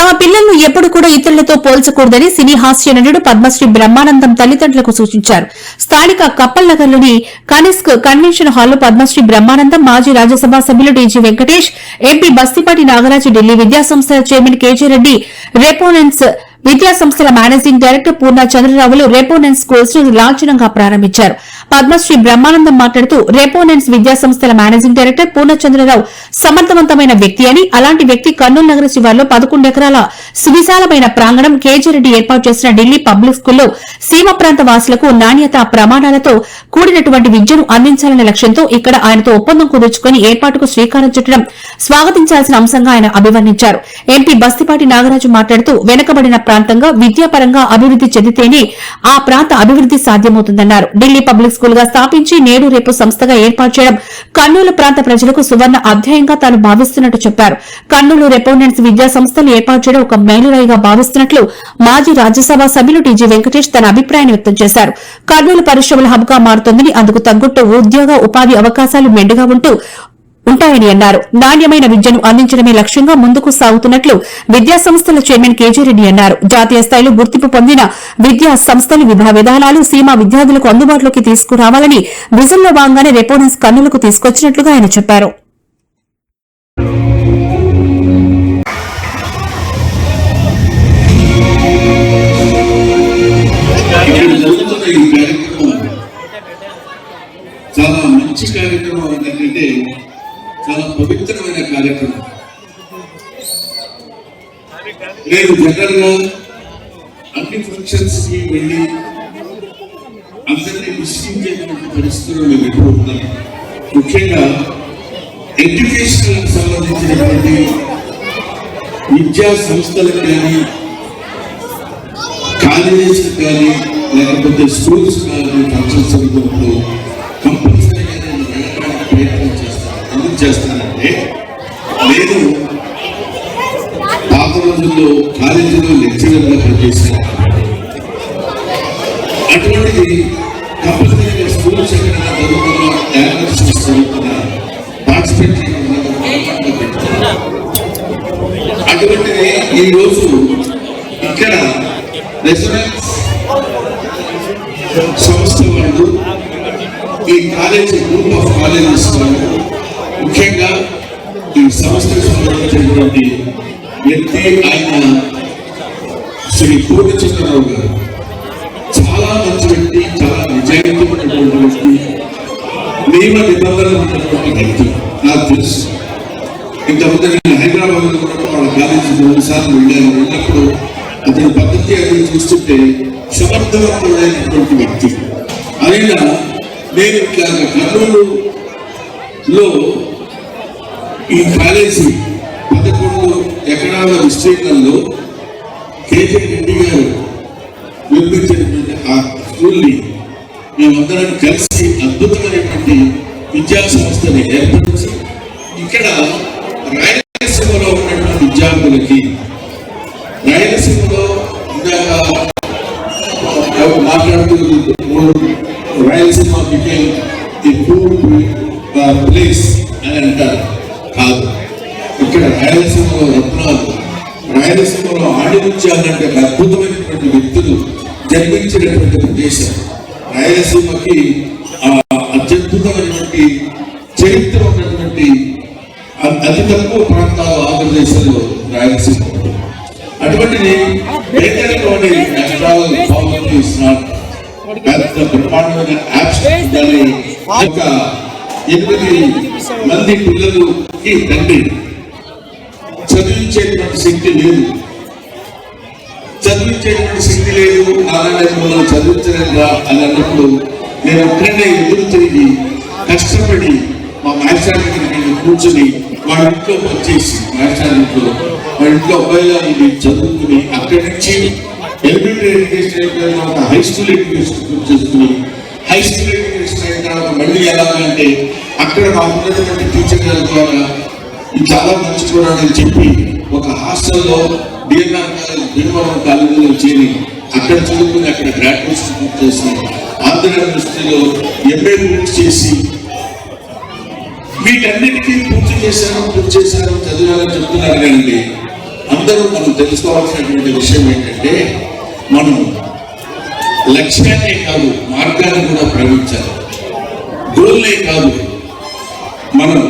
తమ పిల్లలను ఎప్పుడు కూడా ఇతరులతో పోల్చకూడదని సినీ హాస్య నటుడు పద్మశ్రీ బ్రహ్మానందం తల్లిదండ్రులకు సూచించారు. స్థానిక కప్పల్ నగర్లోని కనిస్క్ కన్వెన్షన్ హాల్లో పద్మశ్రీ బ్రహ్మానందం మాజీ రాజ్యసభ సభ్యులు డీజీ వెంకటేష్ ఎంపీ బస్తిపాటి నాగరాజు ఢిల్లీ విద్యాసంస్థల చైర్మన్ కేజీ రెడ్డి రెపోనెన్స్ విద్యా సంస్థల మేనేజింగ్ డైరెక్టర్ పూర్ణ చంద్రరావులు రెపోనెన్స్ స్కూల్స్ను లాంఛనంగా ప్రారంభించారు. పద్మశ్రీ బ్రహ్మానందం మాట్లాడుతూ రెపోనెన్స్ విద్యా సంస్థల మేనేజింగ్ డైరెక్టర్ పూర్ణ చంద్రరావు సమర్థవంతమైన వ్యక్తి అని అలాంటి వ్యక్తి కర్నూలు నగర శివార్లో పదకొండు ఎకరాల సువిశాలమైన ప్రాంగణం కేజీరెడ్డి ఏర్పాటు చేసిన ఢిల్లీ పబ్లిక్ స్కూల్లో సీమ ప్రాంత వాసులకు నాణ్యత ప్రమాణాలతో కూడినటువంటి విద్యను అందించాలనే లక్ష్యంతో ఇక్కడ ఆయనతో ఒప్పందం కుదుర్చుకుని ఏర్పాటుకు శ్రీకారం చుట్టడం స్వాగతించాల్సిన అంశంగా ఆయన అభివర్ణించారు. ఎంపీ బస్తిపాటి నాగరాజు మాట్లాడుతూ వెనుకబడిన ప్రాంతంగా విద్యాపరంగా అభివృద్ది చెందితేనే ఆ ప్రాంత అభివృద్ది సాధ్యమవుతుందన్నారు. ఢిల్లీ పబ్లిక్ స్కూల్గా స్థాపించి నేడు రేపు సంస్థగా ఏర్పాటు చేయడం కర్నూలు ప్రాంత ప్రజలకు సువర్ణ అధ్యాయంగా తాను భావిస్తున్నట్టు చెప్పారు. కర్నూలు రెపోనెంట్స్ విద్యా సంస్థలు ఏర్పాటు చేయడం ఒక మేలురాయిగా భావిస్తున్నట్లు మాజీ రాజ్యసభ సభ్యులు టీజీ వెంకటేష్ తన అభిప్రాయాన్ని వ్యక్తం చేశారు. కర్నూలు పరిశ్రమల హబ్గా మారుతోందని అందుకు తగ్గట్టు ఉద్యోగ ఉపాధి అవకాశాలు మెండుగా ఉంటూ ఉంటాయని అన్నారు. నాణ్యమైన విద్యను అందించడమే లక్ష్యంగా ముందుకు సాగుతున్నట్లు విద్యాసంస్థల చైర్మన్ కేజీ రెడ్డి అన్నారు. జాతీయ స్థాయిలో గుర్తింపు పొందిన విద్యా సంస్థలు విధా విధానాలు సీమా విద్యార్థులకు అందుబాటులోకి తీసుకురావాలని విజన్లో భాగంగానే రెపోనెన్స్ కన్నులకు తీసుకొచ్చినట్లుగా ఆయన చెప్పారు. చాలా మంచి కార్యక్రమం ఏంటంటే చాలా పవిత్రమైన కార్యక్రమం. నేను జనరల్గా అన్ని ఫంక్షన్స్కి వెళ్ళి అందరినీ విశ్వించేటువంటి పరిస్థితుల్లో నేను ఎప్పుడు ఉన్నాను. ముఖ్యంగా ఎడ్యుకేషన్ సంబంధించినటువంటి విద్యా సంస్థలకు కానీ కాలేజెస్ కానీ లేకపోతే స్కూల్స్ కానీ ఫంక్షన్స్ జరుగుతున్నప్పుడు కంపల్సరీగా నేను ప్రయత్నం చేస్తానంటే నేను పాత రోజుల్లో కాలేజీలో లెక్చరర్గా పనిచేశాను అటువంటిది కంపల్సరీగా స్కూల్స్ ఎక్కడైనా జరుగుతున్నా యానివర్సరీస్ జరుగుతున్నా పార్టిసిపేట్ అటువంటిది ఈ రోజు ఇక్కడ రెసిడెన్స్ సంస్థ వాళ్ళు ఈ కాలేజీ గ్రూప్ ఆఫ్ కాలేజెస్ వాళ్ళు ముఖ్యంగా ఈ సంస్థకు సంబంధించినటువంటి వ్యక్తి ఆయన శ్రీ పూర్ణచంద్రరావు గారు చాలా మంచి వ్యక్తి చాలా నిజాయితీ ఉన్నటువంటి వ్యక్తి నియమ నిబంధనలు ఉన్నటువంటి వ్యక్తి. నాకు తెలుసు. ఇంతకుముందు నేను హైదరాబాద్లో ఉన్నప్పుడు వాళ్ళ కాలేజీ రెండు సార్లు వెళ్ళాను. వెళ్ళినప్పుడు అతని పద్ధతి అది చూస్తుంటే సమర్థవంతుడైనటువంటి వ్యక్తి. అయినా నేను ఇట్లా కర్నూలులో ఈ కాలేజీ పదకొండు ఎకరాల విస్తీర్ణంలో కేజీ రెడ్డి గారు నిర్మించినటువంటి ఆ స్కూల్ని మేమందరం కలిసి అద్భుతమైనటువంటి విద్యా సంస్థని ఏర్పరిచి ఇక్కడ రాయలసీమలో ఉన్నటువంటి విద్యార్థులకి రాయలసీమలో ఇందాక ఎవరు మాట్లాడుతూ Rayalaseema became the poor place అని అంటారు. రాయలసీమలో రత్నాలు రాయలసీమలో ఆడిముత్యాలంటే అద్భుతమైనటువంటి వ్యక్తులు జన్మించినటువంటి ప్రదేశం రాయలసీమకి ఆ అత్యద్భుతమైనటువంటి చరిత్ర ఉన్నటువంటి అతి తక్కువ ప్రాంతాలు ఆంధ్రప్రదేశ్లో రాయలసీమ అటువంటిది పేదరికంలోని నష్టాలు poverty పెద్ద బ్రహ్మాండమైన యాప్స్ అని ఒక ఎనిమిది మంది పిల్లలకి తండ్రి చదివించేటువంటి శక్తి లేదు. చదివించేటువంటి శక్తి లేదు. అలాగే మనం చదివించలేదా అని అన్నప్పుడు నేను ఒక్కడే ఎదురు తిరిగి కష్టపడి మా మాస్టర్ దగ్గరికి కూర్చొని వాళ్ళ ఇంట్లో పనిచేసి మాస్టర్ ఇంట్లో వాళ్ళ ఇంట్లో అబ్బాయిలు చదువుకుని అక్కడి నుంచి ఎలిమెంటరీ ఎడ్యుకేషన్ అయిన తర్వాత హై స్కూల్ ఎడ్యుకేషన్ పూర్తి చేసుకుని హై స్కూల్ ఎడ్యుకేషన్ అయిన తర్వాత మళ్ళీ ఎలాగంటే అక్కడ మాకున్నటువంటి టీచర్ గారి ద్వారా చాలా మంచి అని చెప్పి ఒక హాస్టల్లో డిఎన్ఆర్ భీమవరం కాలేజీలో చేరి అక్కడ చదువుకుని అక్కడ గ్రాడ్యుయేషన్ పూర్తి చేసి ఆంధ్ర యూనివర్సిటీలో ఎంఏ పూర్తి చేసి వీటన్నిటికీ పూర్తి చేశాను పూర్తి చేశాను చదివాలని చెప్తున్నారు కానీ అందరూ మనం తెలుసుకోవాల్సినటువంటి విషయం ఏంటంటే మనం లక్ష్యాన్నే కాదు మార్గాన్ని కూడా ప్రేమించాలి గోల్నే కాదు. మనం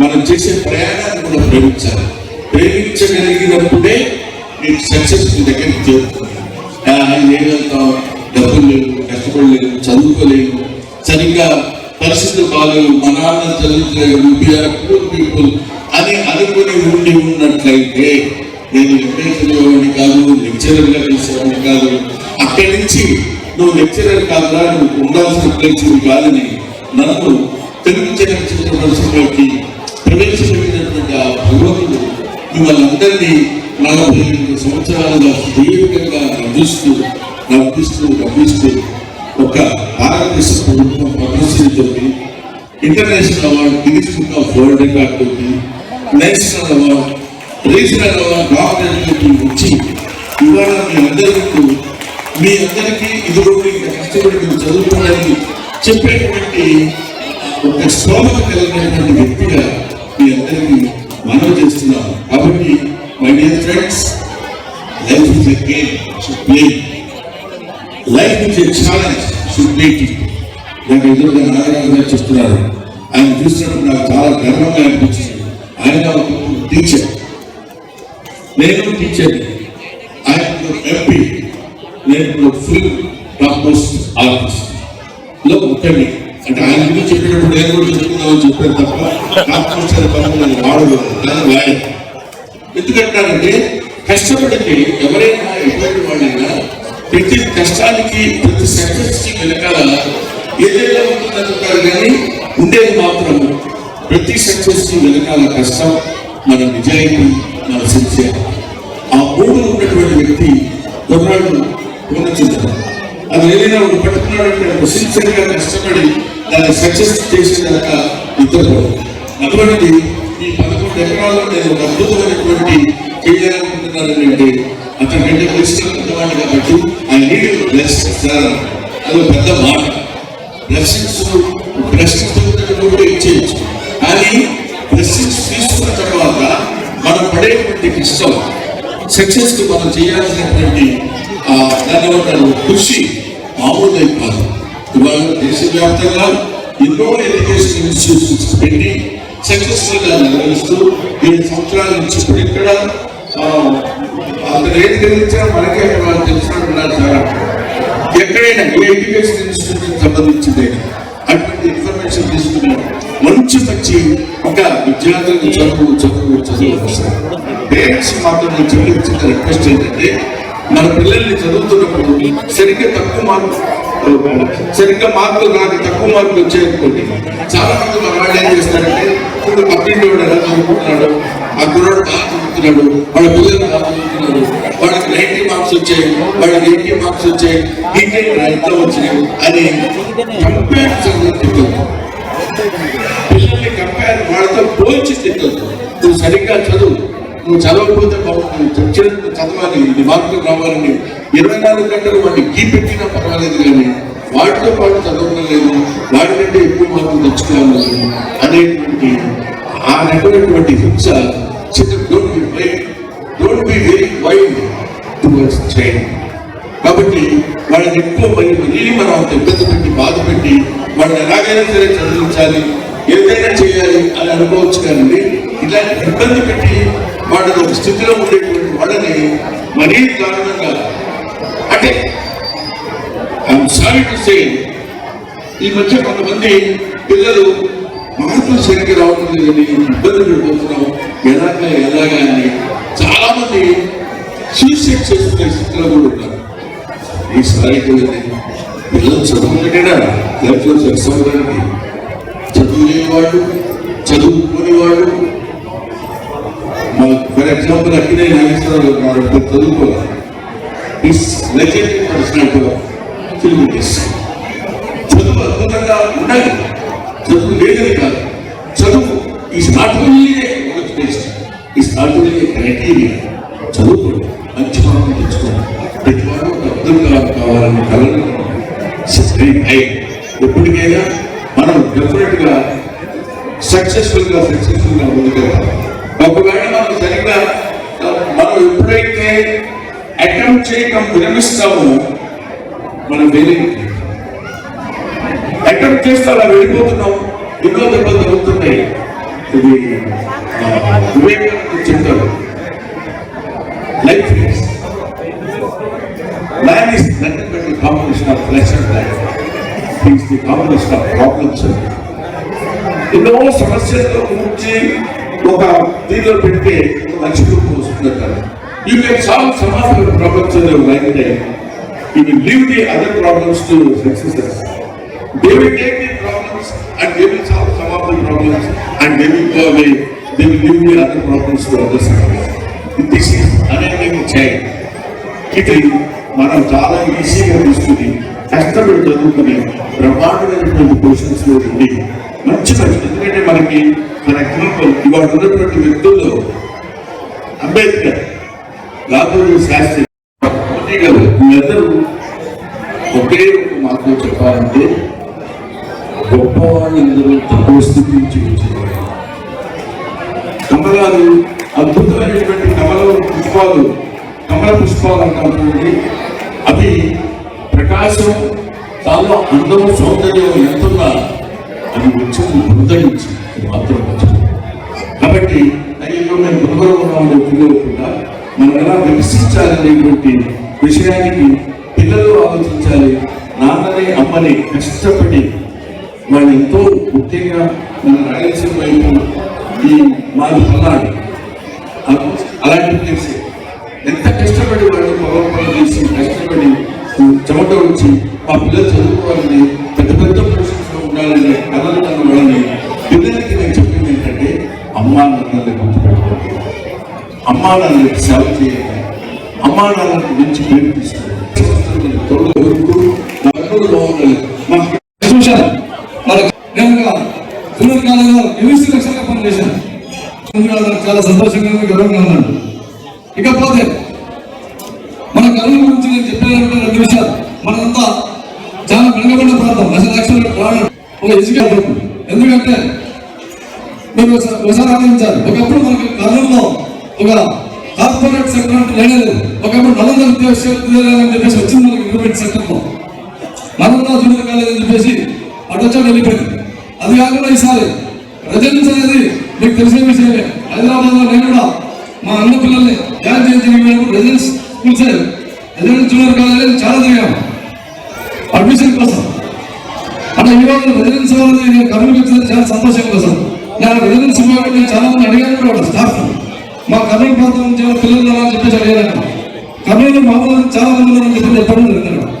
మనం చేసే ప్రయాణాన్ని కూడా ప్రేమించాలి. ప్రేమించగలిగినప్పుడే నేను సక్సెస్ఫుల్ దగ్గరికి చేరుకున్నాను ఏం వెళ్తాం డబ్బులు లేవు కష్టపడలేవు చదువుకోలేవు. సరిగ్గా పరిస్థితులు బాగాలేవు మా నాన్న చదివించలేవు పీపుల్ అని అనుకుని ఉండి ఉన్నట్లయితే నేను ఎంఏ చదివేవాడిని కాదు లెక్చరర్గా చేసేవాడిని కాదు అక్కడి నుంచి నువ్వు లెక్చరర్ కాదురా నువ్వు ఉండాల్సిన ప్లేస్ కాదని నన్ను తెలుగు చేయాల్సిన పరిశ్రమలోకి ప్రవేశపెట్టినటువంటి ఆ భగవంతుడు మిమ్మల్ని నలభై ఎనిమిది సంవత్సరాలుగా సుదీర్ఘంగా నవ్విస్తూ నవ్విస్తూ నవ్విస్తూ ఒక భారతదేశ ప్రభుత్వం పద్మశ్రీతో international award Guinness book of world record తోటి national award regional award doctorate వచ్చి ఇవాళ మీ అందరికీ మీ అందరికీ ఇది కూడా కష్టపడి మీరు చదువుకోవాలని చెప్పేటువంటి ఒక స్తోమత కలిగినటువంటి వ్యక్తిగా మీ అందరికీ మనవి చేస్తున్నాను కాబట్టి my dear friends life is a game should play life is a challenge should make it నాకు ఎదురుగా నాగరాజు చెప్తున్నారు. ఆయన చూసినప్పుడు నాకు చాలా గర్వంగా అనిపించింది. ఆయన ఒక టీచర్ నేను టీచర్ ఆయన ఎంపీ నేను ఫుల్ డాక్టర్స్ ఆఫీస్ ఆర్టిస్ట్లో ఒకటి అంటే ఆయన గురించి చెప్పినప్పుడు నేను కూడా చెప్పుకున్నామని చెప్పాను తప్ప టాప్ మోస్ట్ అనే పదం నేను వాడదు కానీ వాడాను. ఎందుకంటారంటే కష్టపడితే ఎవరైనా ఎటువంటి వాళ్ళైనా ప్రతి కష్టానికి ప్రతి సక్సెస్ వెనకాల ఏదైనా ఉంటుందంటారు కానీ ఉండేది మాత్రం ప్రతి సక్సెస్కి వెనకాల కష్టం మన నిజాయితీ మన సిన్సియర్ ఆ మూడు ఉన్నటువంటి వ్యక్తి కుర్రాడు పూర్ణచంద్ర అది ఏదైనా పట్టుకున్నాడంటే సిన్సియర్గా కష్టపడి దాన్ని సక్సెస్ చేసేదాక ఇద్దరు. అటువంటి ఈ పదకొండు ఎకరాల్లో నేను ఒక అద్భుతమైనటువంటి చేయాలనుకుంటున్నాను అంటే అతని కంటే పరిశ్రమ కాబట్టి ఐ నీడ్ బ్లెస్సింగ్స్ అది పెద్ద మాట. బ్లెస్సింగ్స్ బ్లెస్సింగ్స్ కూడా ఇచ్చేయచ్చు. కానీ బ్లెస్సింగ్స్ తీసుకున్న తర్వాత మనం పడేటువంటి కష్టం సక్సెస్కి మనం చేయాల్సినటువంటి ఆ, దాన్ని కృషి మామూలు కాదు. ఇవాళ దేశవ్యాప్తంగా ఎన్నో ఎడ్యుకేషన్ ఇన్స్టిట్యూషన్స్ పెట్టి సక్సెస్ఫుల్గా నిర్వహిస్తూ ఏడు సంవత్సరాల నుంచి ఇప్పుడు ఇక్కడ ఆ, అతను ఏది గెలిచినా మనకే వాళ్ళు తెలిసినట్టున్నారు చాలా ఎక్కడైనా ఏ ఎడ్యుకేషన్ ఇన్స్టిట్యూట్ సంబంధించింది అటువంటి ఇన్ఫర్మేషన్ తీసుకున్నాం మంచి మంచి ఒక విద్యార్థులకు చదువు చదువు చదువు పేరెంట్స్ మాత్రం నేను చెల్లించిన రిక్వెస్ట్ ఏంటంటే మన పిల్లల్ని చదువుతున్నప్పుడు సరిగ్గా తక్కువ మార్కులు సరిగ్గా మార్కులు రాక తక్కువ మార్కులు వచ్చాయనుకోండి చాలా మంది మన వాళ్ళు ఏం చేస్తారంటే ఇప్పుడు పక్కింటి వాడు ఎలా చదువుకుంటున్నాడు ఆ కుర్రాడు బాగా చదువుతున్నాడు వాళ్ళ పిల్లలు బాగా చదువుతున్నాడు వాళ్ళకి నైన్టీ మార్క్స్ వచ్చాయి వాళ్ళకి ఎయిటీ మార్క్స్ వచ్చాయి నీకే ఎంత వచ్చినాయి అని కంపేర్ చదువు పిల్లల్ని కంపేర్ వాళ్ళతో పోల్చి తిట్టదు నువ్వు సరిగ్గా చదువు నువ్వు చదవకపోతే బాగుంటుంది. చచ్చినట్టు చదవాలి. ఇది మార్కులు రావాలని ఇరవై నాలుగు గంటలు వాడిని గీ పెట్టినా పర్వాలేదు కానీ వాటితో పాటు చదవడం లేదు. వాటికంటే ఎక్కువ మార్కులు తెచ్చుకోవాలి అనేటువంటి ఆ రకమైనటువంటి హింస don't be don't be very wild towards child కాబట్టి వాళ్ళని ఎక్కువ మరి మరీ మనం అంత ఇబ్బంది పెట్టి బాధ పెట్టి వాళ్ళని ఎలాగైనా సరే చదివించాలి ఏదైనా చేయాలి అని అనుకోవచ్చు కానీ ఇలాంటి ఇబ్బంది పెట్టి వాళ్ళని ఒక స్థితిలో ఉండేటువంటి వాళ్ళని మరీ దారుణంగా అంటే ఐఎమ్ సారీ టు సే ఈ మధ్య కొంతమంది పిల్లలు మార్పులు సరిగ్గా రావడం లేదని ఇబ్బంది పడిపోతున్నాం ఎలాగా ఎలాగా అని చాలా మంది సూసైడ్ చేసుకునే స్థితిలో కూడా ఉన్నారు. ఈసారి కూడా పిల్లలు చదువుకుంటేనా లైఫ్లో సక్సెస్ అవ్వడానికి చదువు వాళ్ళు చదువుకునే వాళ్ళు ఫర్ ఎగ్జాంపుల్ అక్కినే నాగేశ్వరరావు గారు ఉన్నారు చదువుకోవాలి is legendary personality film industry చదువు అద్భుతంగా ఉండాలి చదువు లేదని కాదు చదువు ఈ నాట్ ఓన్లీ ఈ నాట్ ఓన్లీ క్రైటీరియా చదువుకోండి మంచి మార్కులు తెచ్చుకోండి ప్రతి వాడు ఒక అర్థం కలం కావాలని కలను హై ఎప్పటికైనా మనం డెఫినెట్గా సక్సెస్ఫుల్గా సక్సెస్ఫుల్గా ముందుకెళ్తాం ఒకవేళ మనం సరిగ్గా మనం ఎప్పుడైతే అటెంప్ట్ చేయటం విరమిస్తామో మనం వెళ్ళి అటెంప్ట్ చేస్తే అలా వెళ్ళిపోతున్నాం. ఎన్నో దెబ్బలు తగ్గుతున్నాయి ఇది వివేకానంద చెప్తారు life is man is nothing but the combination of flesh and life is the combination of problems ఎన్నో సమస్యలతో గురించి ఒక దీనిలో పెడితే మంచి రూపం వస్తుందంటారు. You can solve some of your problems in your life time you will leave the other problems to successes they will take the problems and they will solve some of the problems and they will go away they will leave the other problems to other success this is అనేటింగ్ child ఇది మనం చాలా ఈజీగా తీసుకుని కష్టపడి చదువుకుని బ్రహ్మాండమైనటువంటి క్వశ్చన్స్లో ఉండి మంచి మంచి ఎందుకంటే మనకి మన ఎగ్జాంపుల్ ఇవాళ ఉన్నటువంటి వ్యక్తుల్లో అంబేద్కర్ గాంధీ శాస్త్రి మోదీ గారు మీరందరూ ఒకే ఒక మాటలో చెప్పాలంటే గొప్పవాళ్ళందరూ తక్కువ స్థితి నుంచి వచ్చేవారు కమలాలు అద్భుతమైనటువంటి కమల పుష్పాలు కమల పుష్పాలు అంటారు అవి ప్రకాశం దానిలో అందము సౌందర్యం ఎంతున్నా అది వచ్చింది బృందగించి అది మాత్రం కాబట్టి అయ్యో మేము ఉన్నామని తెలియకుండా మనం ఎలా వికసించాలనేటువంటి విషయానికి పిల్లలు ఆలోచించాలి నాన్నని అమ్మని కష్టపడి వాళ్ళు ఎంతో ముఖ్యంగా మన రాయలసీమ వైపు ఈ మాది పల్నాడు. అలాంటి ప్లేస్. ఎంత కష్టపడి వాళ్ళు పొలం పనులు చేసి కష్టపడి చెమట వచ్చి మా పిల్లలు చదువుకోవాలని పెద్ద పెద్ద పొజిషన్స్ ఉండాలని కలలు కన్న వాళ్ళని పిల్లలకి నేను చెప్పింది ఏంటంటే అమ్మా నాన్నల్ని గుర్తుపెట్టుకోండి. అమ్మా నాన్నలకి సేవ చేయండి. అమ్మా నాన్నలకు మంచి పేరు తీసుకోండి. చాలా సంతోషంగా గర్వంగా ఉన్నాడు ఇకపోతే మన కర్నూలు గురించి నేను చెప్పాలంటే రెండు విషయాలు మనంతా చాలా వెనుకబడిన ప్రాంతం. అసలు యాక్చువల్ ఒక ఎడ్యుకేషన్ ఎందుకంటే మీరు ఒకసారి- ఆలోచించాలి ఒకప్పుడు మనకి కర్నూలులో ఒక కార్పొరేట్ సెక్టర్ అంటే లేదు. ఒకప్పుడు నలంద విశ్వవిద్యాలయం అని చెప్పేసి వచ్చింది మనకి గవర్నమెంట్ సెక్టర్లో నలంద జూనియర్ కాలేజ్ అని చెప్పేసి అటు వచ్చాడు వెళ్ళిపోయింది. అది కాకుండా ఈసారి రెజెన్స్ అనేది మీకు తెలిసే విషయమే. హైదరాబాద్లో నేను కూడా మా అన్న పిల్లల్ని జాయిన్ చేయించిన residence schools residence junior college చాలా తిరిగాము అడ్మిషన్ కోసం. అట్లా ఈరోజు రోజు రెసిడెన్స్ నేను కర్నూలుకి వచ్చినది చాలా సంతోషంగా ఉంది సార్ నేను రెసిడెన్స్ నేను చాలా మంది అడిగాను కూడా స్టాఫ్ మా కర్నూలు ప్రాంతం నుంచి పిల్లలు అని చెప్పేసి అడిగాను కర్నూలు మామూలు చాలా మంది ఉన్నారని చెప్పి చెప్పడం జరిగింది.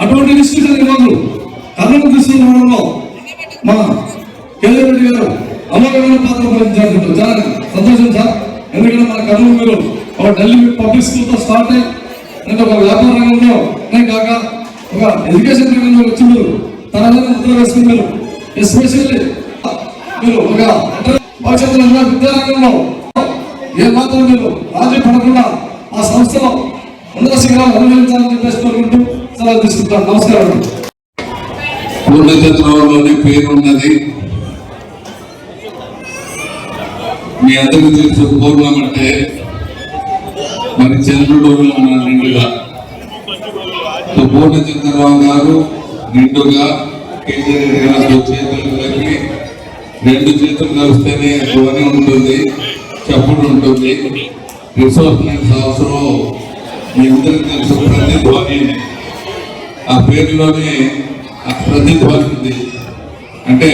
అటువంటి ఇన్స్టిట్యూషన్ ఈరోజు కర్నూలు తీసుకురావడంలో మా కేజీ రెడ్డి గారు అమోఘమైన పాత్ర పోషించారు. చాలా సంతోషం సార్. ఎందుకంటే మన కర్నూలు మీరు ఒక ఢిల్లీ పబ్లిక్ స్కూల్తో స్టార్ట్ అయ్యి నేను ఒక వ్యాపార రంగంలో నేను కాక ఒక ఎడ్యుకేషన్ రంగంలో వచ్చి మీరు తన ముద్ర వేసుకుని మీరు ఎస్పెషల్లీ మీరు ఒక భవిష్యత్తులో ఉన్న విద్యారంగంలో ఏ మాత్రం మీరు రాజీ పడకుండా ఆ సంస్థలో ఉన్నత శిఖరాలు అనుభవించాలని చెప్పేసి కోరుకుంటూ సలహా తీసుకుంటాను నమస్కారం పూర్ణచంద్రంలోని పేరున్నది మీ అందరికీ తెలుసు పూర్ణం అంటే మరి చంద్రుడు నిండుగా పూర్ణచంద్రరావు గారు నిండుగా కేసీఆర్ గారు చేతులు కలిపి రెండు చేతులు కలిస్తేనే ధ్వని ఉంటుంది చప్పుడు ఉంటుంది. రిసోర్స్మెంట్స్ అవసరం. మీ అందరికీ తెలుసు ప్రతి ధ్వని. ఆ పేరులోనే ఆ ప్రతిధ్వని ఉంది. అంటే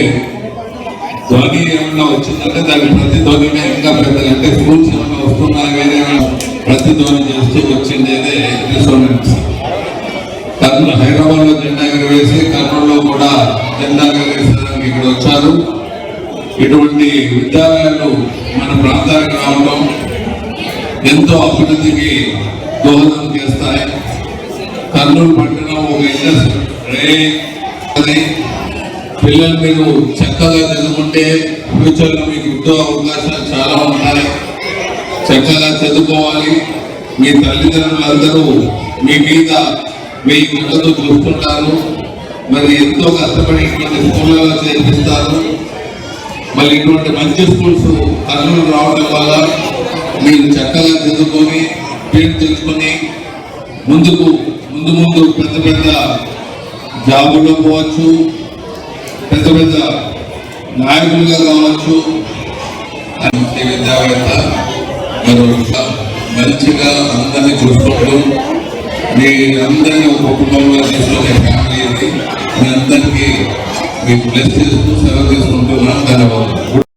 ధ్వని ఏమన్నా వచ్చిందంటే దాని ప్రతిధ్వనిగా ఇంకా పెద్దది అంటే స్కూల్స్ ఏమన్నా వస్తున్నా వేరే ప్రతిధ్వని చేస్తూ అదే రిసోనెన్స్ కర్నూలు హైదరాబాద్లో జెండా ఎగరవేసి కర్నూలులో కూడా జెండా ఎగరవేసడానికి ఇక్కడ వచ్చారు. ఇటువంటి విద్యాలయాలు మన ప్రాంతానికి రావడం ఎంతో అభివృద్ధికి దోహదం చేస్తాయి. కర్నూలు పట్టణం ఒక ఇండస్ట్రీ. పిల్లలు మీరు చక్కగా చదువుకుంటే ఫ్యూచర్లో మీకు ఉద్యోగ అవకాశాలు చాలా ఉంటాయి. చక్కగా చదువుకోవాలి. మీ తల్లిదండ్రులందరూ మీ మీద మీ కళ్ళతో చూస్తుంటారు మరి ఎంతో కష్టపడి ఇటువంటి స్కూళ్ళలో చేర్పిస్తారు మళ్ళీ ఇటువంటి మంచి స్కూల్స్ కర్నూలు రావడం వల్ల మీరు చక్కగా చదువుకొని పేరు తెచ్చుకొని ముందుకు ముందు ముందు పెద్ద పెద్ద జాబుల్లో పోవచ్చు. పెద్ద పెద్ద నాయకులుగా కావచ్చు. మంచి విద్యావేత్త మరొక మంచిగా అందరినీ చూసుకుంటూ మీ అందరినీ ఒక తీసుకునే ఫ్యామిలీ ఇది మీ అందరికీ మీకు బ్లెస్ చేస్తూ సెలవు తీసుకుంటున్నాను ధన్యవాదాలు.